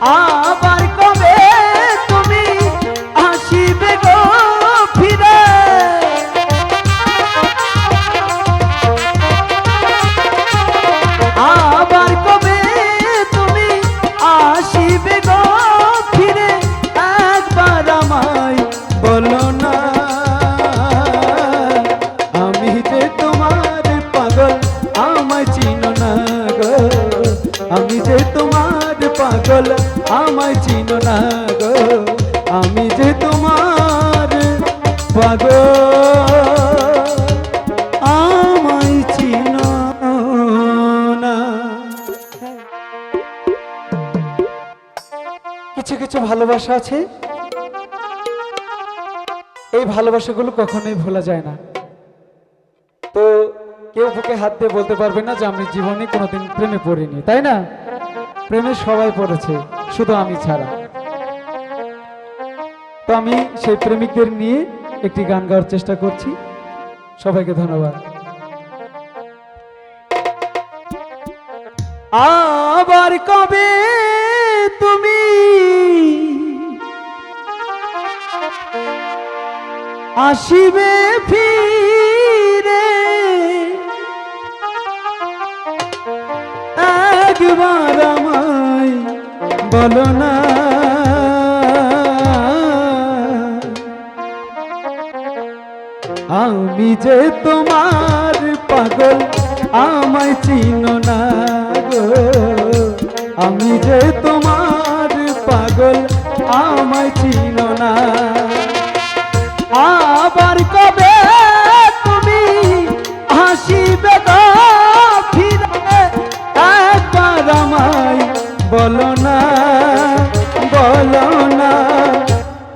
আবার আমায় চিনো না গো। আমি যে তোমার পাগল। ভালোবাসা আছে? এই ভালোবাসাগুলো কখনোই ভোলা যায় না। তো কেউ বুকে হাত দিয়ে বলতে পারবে না যে আমি জীবনে কোনোদিন প্রেমে পড়িনি, তাই না? প্রেমে সবাই পড়েছে। শুধু আমি ছাড়া। তো আমি সেই প্রেমিকদের নিয়ে একটি গান গাওয়ার চেষ্টা করছি। সবাইকে ধন্যবাদ। আবার কবে তুমি? আসিবে ফিরে বলো না। আমি যে তোমার পাগল, আমায় চিনো না গো। আমি যে তোমার পাগল, আমায় চিনো না। আবার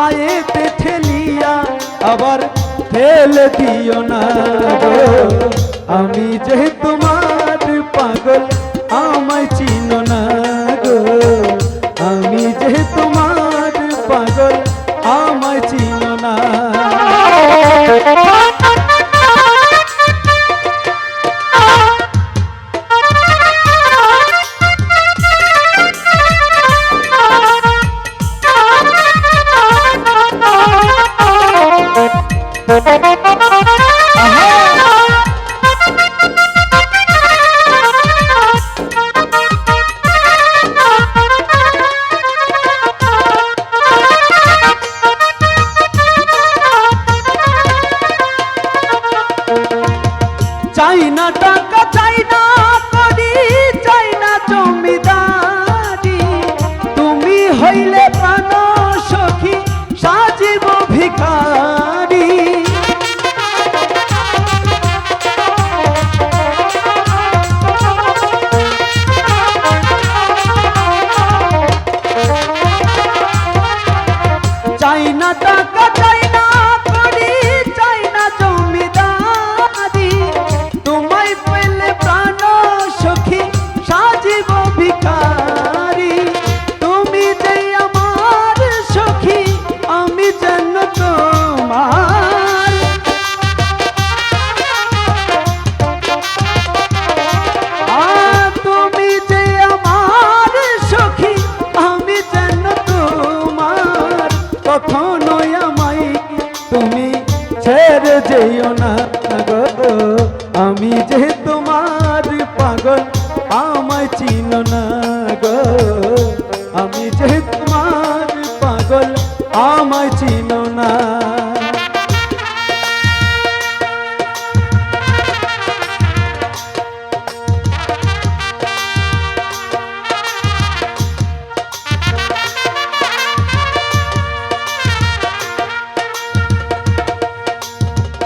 পায়েতে ঠেলিয়া আবার ফেলে দিও না গো। আমি যে তোমার পাগল, আমায় চিনো না গো। আমি যে তোমার চাই না টাকা, চাই না করি চাই না জমিদারি। তুমি হইলে প্রাণ সখী, সাজিব ভিখারি। চাই না টাকা, চাই কখনো আমাই তুমি ছেড়ে যেও না গো। আমি যে তোমার পাগল, আমায় চিন না গো। আমি যে তোমার পাগল, আমায় চিন না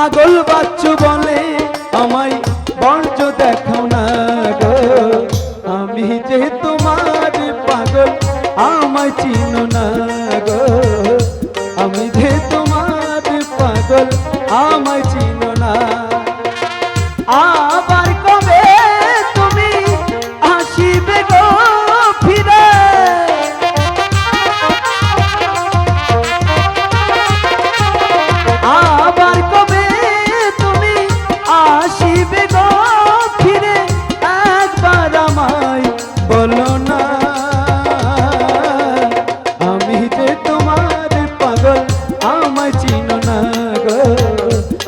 পাগল বাচ্চু বলে আমায় বর্জ দেখাও না গো। আমি যে তোমার পাগল, আমায় চিনো না গো। আমি যে তোমার পাগল, আমায় চিনো না। আবার